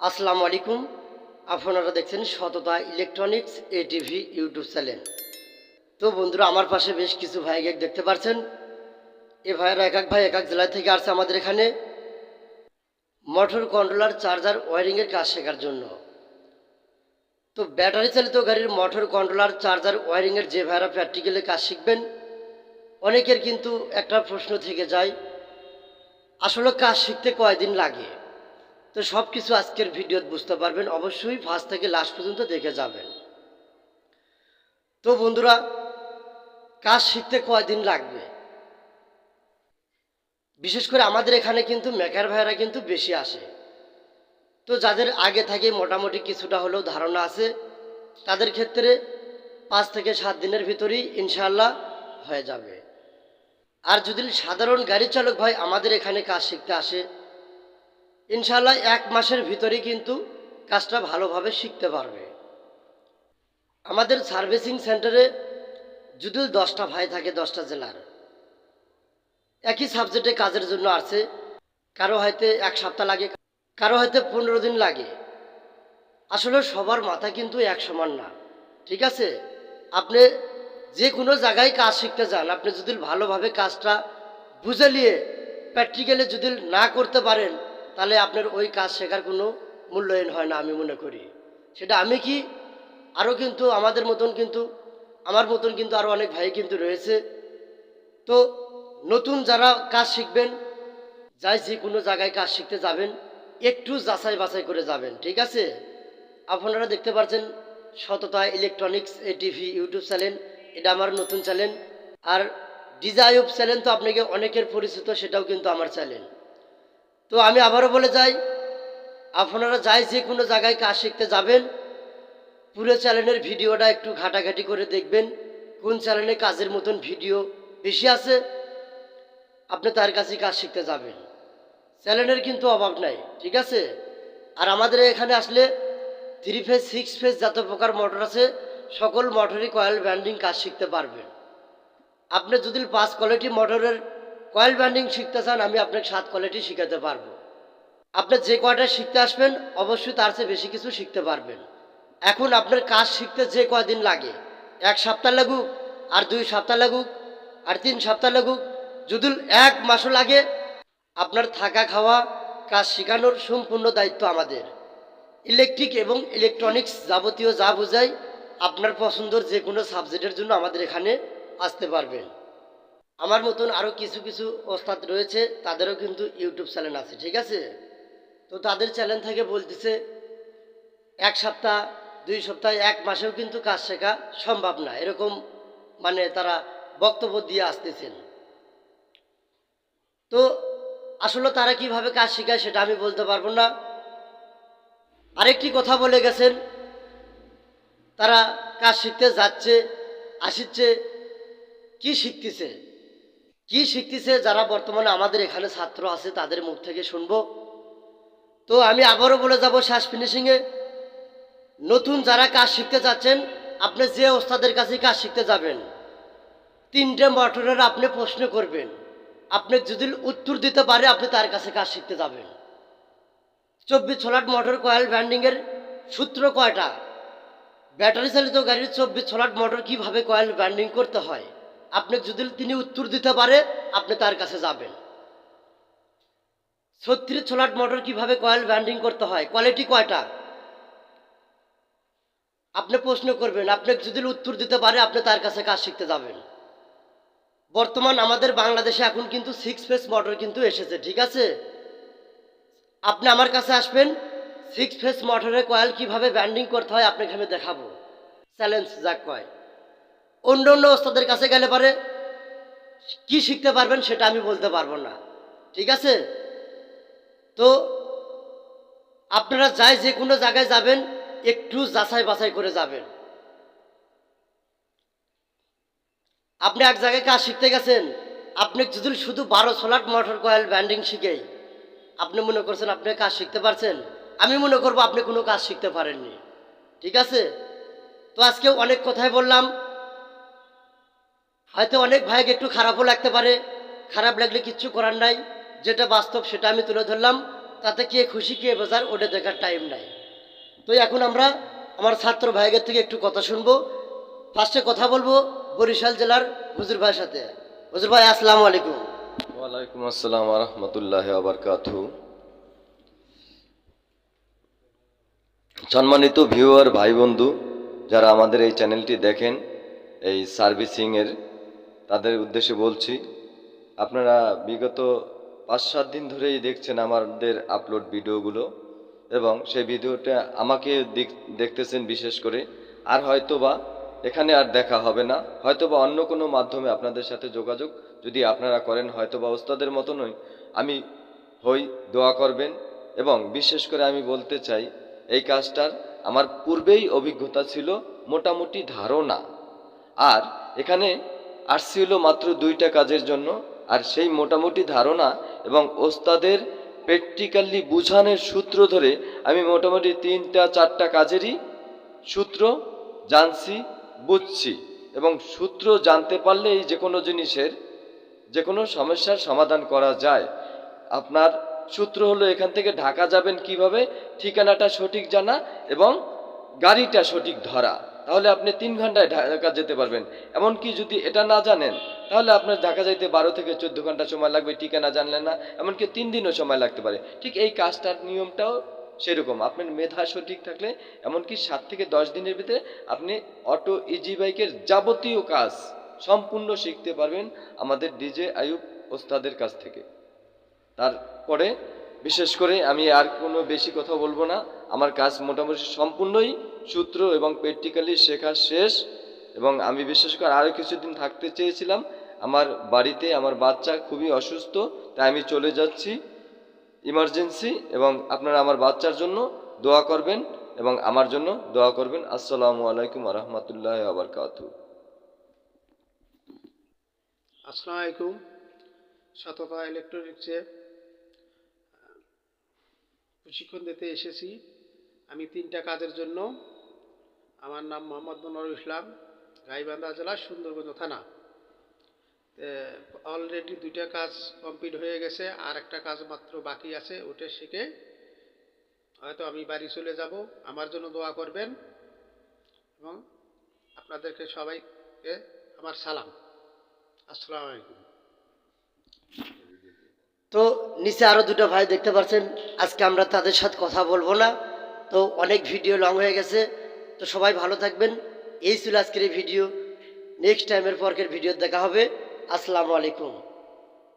আসসালামু আলাইকুম। আপনারা দেখছেন Satata electronics A TV YouTube channel. তো বন্ধুরা, আমার পাশে বেশ কিছু ভাই দেখতে পাচ্ছেন এ ভাইয়েরা এক এক ভাই এক এক জেলা থেকে আসছে আমাদের এখানে। মোটর কন্ট্রোলার, চার্জার, ওয়ারিংয়ের কাজ শেখার জন্য। তো ব্যাটারি চালিত গাড়ির মোটর কন্ট্রোলার, চার্জার, ওয়ারিংয়ের যে ভাইয়েরা প্র্যাকটিক্যালে কাজ শিখবেন, অনেকের কিন্তু একটা প্রশ্ন থেকে যায়, আসলে কাজ শিখতে কয়দিন লাগে? তো সব কিছু আজকের ভিডিওত বুঝতে পারবেন। অবশ্যই ফার্স্ট থেকে লাস্ট পর্যন্ত দেখে যাবেন। তো বন্ধুরা, কাজ শিখতে কয়দিন লাগবে? বিশেষ করে আমাদের এখানে কিন্তু মেকার ভাইয়েরা কিন্তু বেশি আসে। তো যাদের আগে থেকে মোটামুটি কিছুটা হলেও ধারণা আছে, তাদের ক্ষেত্রে পাঁচ থেকে সাত দিনের ভিতরেই ইনশাল্লাহ হয়ে যাবে। আর যদি সাধারণ গাড়ি চালক ভাই আমাদের এখানে কাজ শিখতে আসে ইনশাল্লাহ এক মাসের ভিতরেই কিন্তু কাজটা ভালোভাবে শিখতে পারবে। আমাদের সার্ভিসিং সেন্টারে যদি দশটা ভাই থাকে, দশটা জেলার, একই সাবজেক্টে কাজের জন্য আছে কারও হয়তো এক সপ্তাহ লাগে, কারও হয়তো পনেরো দিন লাগে। আসলে সবার মাথা কিন্তু এক সমান না, ঠিক আছে? আপনি যে কোনো জায়গায় কাজ শিখতে যান, আপনি যদি ভালোভাবে কাজটা বুঝে নিয়ে প্র্যাকটিক্যালি যদি না করতে পারেন তাহলে আপনার ওই কাজ শেখার কোনো মূল্যায়ন হয় না আমি মনে করি। সেটা আমি কি? আরও কিন্তু আমাদের মতন কিন্তু, আমার মতন কিন্তু আরও অনেক ভাই কিন্তু রয়েছে। তো নতুন যারা কাজ শিখবেন, যাই যে কোনো জায়গায় কাজ শিখতে যাবেন, একটু যাচাই বাছাই করে যাবেন, ঠিক আছে? আপনারা দেখতে পাচ্ছেন Satata electronics A TV YouTube channel, এটা আমার নতুন চ্যানেল। আর ডিজাইব চ্যানেল তো আপনাকে অনেকের পরিচিত, সেটাও কিন্তু আমার চ্যানেল। তো আমি আবারও বলে যাই, আপনারা যাই যে কোনো জায়গায় কাজ শিখতে যাবেন, পুরো চ্যানেলের ভিডিওটা একটু ঘাটাঘাটি করে দেখবেন, কোন চ্যানেলে কাজের মতন ভিডিও বেশি আছে, আপনি তার কাছে কাজ শিখতে যাবেন। চ্যানেলের কিন্তু অভাব নাই, ঠিক আছে? আর আমাদের এখানে আসলে থ্রি ফেজ সিক্স ফেজ যত প্রকার মোটর আছে, সকল মোটরই কয়েল ব্যান্ডিং কাজ শিখতে পারবেন। আপনি যদি পাঁচ কোয়ালিটি মোটরের কয়েল ব্যান্ডিং শিখতে চান, আমি আপনাকে সাত কোয়ালিটি শিখাতে পারব। আপনি যে কয়টা শিখতে আসবেন, অবশ্যই তার চেয়ে বেশি কিছু শিখতে পারবেন। এখন আপনার কাজ শিখতে যে কয়দিন লাগে? এক সপ্তাহ লাগুক, আর দুই সপ্তাহ লাগুক, আর তিন সপ্তাহ লাগুক, যদি এক মাসও লাগে, আপনার থাকা খাওয়া, কাজ শেখানোর সম্পূর্ণ দায়িত্ব আমাদের। ইলেকট্রিক এবং ইলেকট্রনিক্স যাবতীয় যা বোঝাই, আপনার পছন্দের যে কোনো সাবজেক্টের জন্য আমাদের এখানে আসতে পারবেন। আমার মতন আরও কিছু কিছু ওস্তাদ রয়েছে, তাদেরও কিন্তু ইউটিউব চ্যানেল আছে, ঠিক আছে? তো তাদের চ্যানেল থেকে বলতেছে, এক সপ্তাহ, দুই সপ্তাহ, এক মাসেও কিন্তু কাজ শেখা সম্ভব না, এরকম মানে তারা বক্তব্য দিয়ে আসতেছেন। তো আসলে তারা কীভাবে কাজ শেখায় সেটা আমি বলতে পারব না। আরেকটি কথা বলে গেছেন, তারা কাজ শিখতে যাচ্ছে, আসিচ্ছে, কি শিখতেছে? কি শিখতেছে যারা বর্তমানে আমাদের এখানে ছাত্র আছে তাদের মুখ থেকে শুনব? তো আমি আবারও বলে যাব শেষ ফিনিশিংয়ে নতুন যারা কাজ শিখতে যাচ্ছেন, আপনি যে ওস্তাদের কাছে কাজ শিখতে যাবেন, তিনটে মোটরের আপনি প্রশ্ন করবেন। আপনি যদি উত্তর দিতে পারে, আপনি তার কাছে কাজ শিখতে যাবেন। চব্বিশ ছলাট মোটর কয়েল ব্যান্ডিংয়ের সূত্র কয়টা? ব্যাটারি চালিত গাড়ির চব্বিশ ছলাট মোটর কীভাবে কয়েল ব্যান্ডিং করতে হয়? আপনি যদি তিনি উত্তর দিতে পারে, আপনি তার কাছে যাবেন। ছত্রিশ ছোলাট মোটর কীভাবে কয়েল ব্যান্ডিং করতে হয়? কোয়ালিটি কয়টা? আপনি প্রশ্ন করবেন, আপনি যদি উত্তর দিতে পারে, আপনি তার কাছে কাজ শিখতে যাবেন। বর্তমান আমাদের বাংলাদেশে এখন কিন্তু সিক্স ফেস মোটর কিন্তু এসেছে, ঠিক আছে? আপনি আমার কাছে আসবেন সিক্স ফেস মোটরের কয়েল কীভাবে ব্যান্ডিং করতে হয়, আপনাকে আমি দেখাবো। চ্যালেঞ্জ যাক কয়। অন্য অন্য ওস্তাদের কাছে গেলে পারে, কি শিখতে পারবেন সেটা আমি বলতে পারব না। ঠিক আছে? তো আপনারা যাই যে কোনো জায়গায় যাবেন, একটু যাচাই বাছাই করে যাবেন। আপনি এক জায়গায় কাজ শিখতে গেছেন, আপনি যদি শুধু বারো সোলাট মোটর কয়েল ব্যান্ডিং শিখেই আপনি মনে করছেন আপনি কাজ শিখতে পারছেন, আমি মনে করব আপনি কোনো কাজ শিখতে পারেননি। ঠিক আছে? তো আজকে অনেক কথাই বললাম হয়তো অনেক ভাইকে একটু খারাপও লাগতে পারে। খারাপ লাগলে কিচ্ছু করার নাই। যেটা বাস্তব সেটা আমি তুলে ধরলাম। তাতে কে খুশি, কে বেজার, ওটা দেখার টাইম নাই। তো এখন আমরা আমার ছাত্র ভাইদের থেকে একটু কথা শুনব। ফার্স্টে কথা বলব বরিশাল জেলার হুজুর ভাইয়ের সাথে। হুজুর ভাই, আসসালামু আলাইকুম। ওয়ালাইকুম আসসালাম রহমতুল্লাহ আবরকাতু সম্মানিত ভিউয়ার ভাই বন্ধু, যারা আমাদের এই চ্যানেলটি দেখেন, এই সার্ভিসিংয়ের তাদের উদ্দেশ্যে বলছি, আপনারা বিগত পাঁচ সাত দিন ধরেই দেখছেন আমাদের আপলোড ভিডিওগুলো এবং সেই ভিডিওটা আমাকে দেখ- দেখতেছেন বিশেষ করে। আর হয়তোবা এখানে আর দেখা হবে না। হয়তোবা অন্য কোনো মাধ্যমে আপনাদের সাথে যোগাযোগ যদি আপনারা করেন, হয়তোবা ওস্তাদের মতনই আমি হই, দোয়া করবেন। এবং বিশেষ করে আমি বলতে চাই, এই কাজটার আমার পূর্বেই অভিজ্ঞতা ছিল মোটামুটি ধারণা। আর এখানে আসছি হলো মাত্র দুইটা কাজের জন্য, আর সেই মোটামুটি ধারণা এবং ওস্তাদের প্র্যাকটিক্যালি বুঝানোর সূত্র ধরে আমি মোটামুটি তিনটা, চারটা কাজেরই সূত্র জানছি, বুঝছি এবং সূত্র জানতে পারলেই যে কোনো জিনিসের যে কোনো সমস্যার সমাধান করা যায়। আপনার সূত্র হলো এখান থেকে ঢাকা যাবেন কীভাবে, ঠিকানাটা সঠিক জানা এবং গাড়িটা সঠিক ধরা। তাহলে আপনি তিন ঘন্টায় ঢাকা যেতে পারবেন। এমনকি যদি এটা না জানেন, তাহলে আপনার ঢাকা যাইতে বারো থেকে চোদ্দ ঘণ্টা সময় লাগবে, ঠিকানা জানলেন না, এমনকি তিন দিনও সময় লাগতে পারে। ঠিক এই কাজটার নিয়মটাও সেরকম। আপনার মেধা সঠিক থাকলে, এমনকি সাত থেকে দশ দিনের ভিতরে আপনি অটো ইজি বাইকের যাবতীয় কাজ সম্পূর্ণ শিখতে পারবেন আমাদের ডিজে আয়ুব ওস্তাদের কাছ থেকে। তারপরে, বিশেষ করে আমি আর কোনো বেশি কথা বলব না। আমার কাজ মোটামুটি সম্পূর্ণই সূত্র এবং প্র্যাকটিক্যালি শেখা শেষ এবং আমি বিশেষ করে আরও কিছুদিন থাকতে চেয়েছিলাম। আমার বাড়িতে আমার বাচ্চা খুবই অসুস্থ, তাই আমি চলে যাচ্ছি। ইমার্জেন্সি এবং আপনারা আমার বাচ্চার জন্য দোয়া করবেন এবং আমার জন্য দোয়া করবেন। আসসালামু আলাইকুম রহমতুল্লাহ আবরকাতু আসসালামু আলাইকুম। সততা ইলেকট্রনিক্সে প্রশিক্ষণ দিতে এসেছি। আমি তিনটা কাজের জন্য আমার নাম মোহাম্মদ মনোয়ার ইসলাম, গাইবান্ধা জেলা সুন্দরগঞ্জ থানা। অলরেডি দুইটা কাজ কমপ্লিট হয়ে গেছে, আর একটা কাজ মাত্র বাকি আছে, ওটা শিখে হয়তো আমি বাড়ি চলে যাব। আমার জন্য দোয়া করবেন এবং আপনাদেরকে সবাইকে আমার সালাম। আসসালামু আলাইকুম। তো, নিচে আরও দুটো ভাই দেখতে পাচ্ছেন, আজকে আমরা তাদের সাথে কথা বলব না। তো, অনেক ভিডিও লং হয়ে গেছে। তো সবাই ভালো থাকবেন। এই ছিল আজকের এই ভিডিও। নেক্সট টাইমের পরকের ভিডিও দেখা হবে। আসসালামু আলাইকুম।